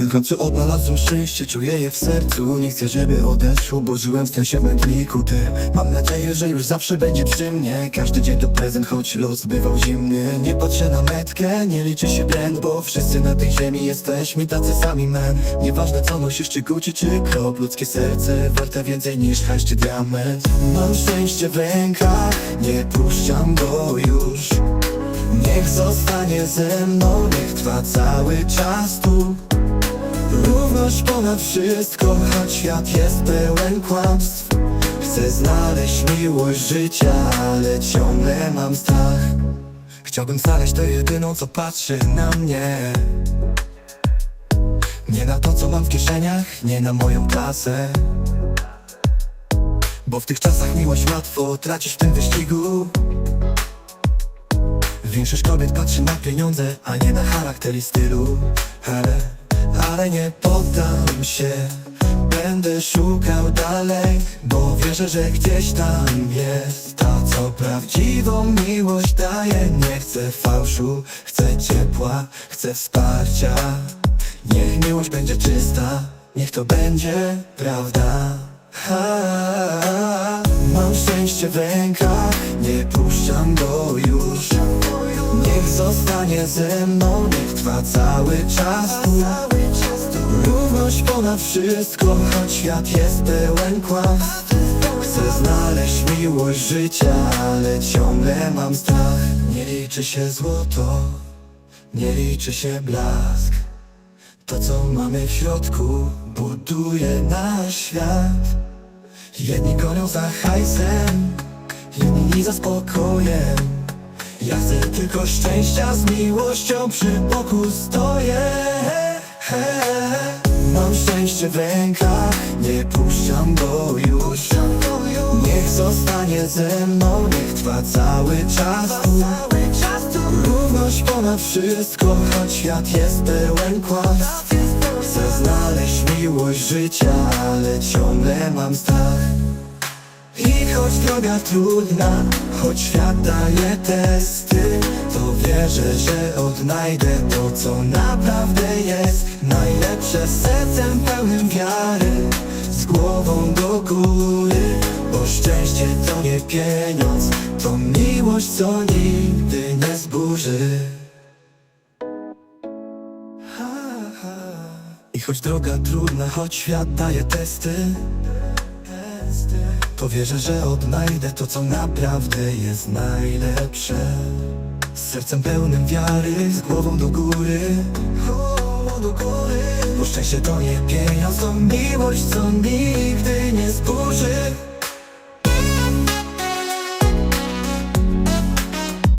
W końcu odnalazłem szczęście, czuję je w sercu. Nie chcę, żeby odeszło, bo żyłem w sensie mętliku. Ty Mam nadzieję, że już zawsze będzie przy mnie. Każdy dzień to prezent, choć los bywał zimny. Nie patrzę na metkę, nie liczy się brand Bo wszyscy na tej ziemi jesteśmy tacy sami man Nieważne co nosisz, czy Gucci, czy krop Ludzkie serce warte więcej niż hajs diament. Mam szczęście w rękach, nie puszczam go już. Niech zostanie ze mną, niech trwa cały czas tu Ponad wszystko, choć świat jest pełen kłamstw. Chcę znaleźć miłość życia, ale ciągle mam strach. Chciałbym znaleźć tę jedyną, co patrzy na mnie. Nie na to, co mam w kieszeniach, nie na moją klasę. Bo w tych czasach miłość łatwo tracisz w tym wyścigu. Większość kobiet patrzy na pieniądze, a nie na charakter i stylu ale nie poddam się. Będę szukał dalej Bo wierzę, że gdzieś tam jest. To, co prawdziwą miłość daje. Nie chcę fałszu, chcę ciepła Chcę wsparcia. Niech miłość będzie czysta Niech to będzie prawda. Ha, Mam szczęście w rękach Nie puszczam go już. Niech zostanie ze mną Niech trwa cały czas ponad wszystko Choć świat jest pełen kłamstw Chcę znaleźć miłość życia Ale ciągle mam strach. Nie liczy się złoto Nie liczy się blask. To co mamy w środku Buduje nasz świat. Jedni gonią za hajsem Inni za spokojem. Ja chcę tylko szczęścia z miłością przy boku stoję Mam szczęście w rękach, nie puszczam go już. Niech zostanie ze mną, niech trwa cały czas tu. Równość ponad wszystko, choć świat jest pełen kłamstw Chcę znaleźć miłość życia, ale ciągle mam strach. I choć droga trudna, choć świat daje testy To wierzę, że odnajdę to, co naprawdę miłość, co nigdy nie zburzy. I choć droga trudna, choć świat daje testy to wierzę, że odnajdę to, co naprawdę jest najlepsze. Z sercem pełnym wiary, z głową do góry. Głową do góry. Bo szczęście to nie pieniądz, to miłość, co nigdy nie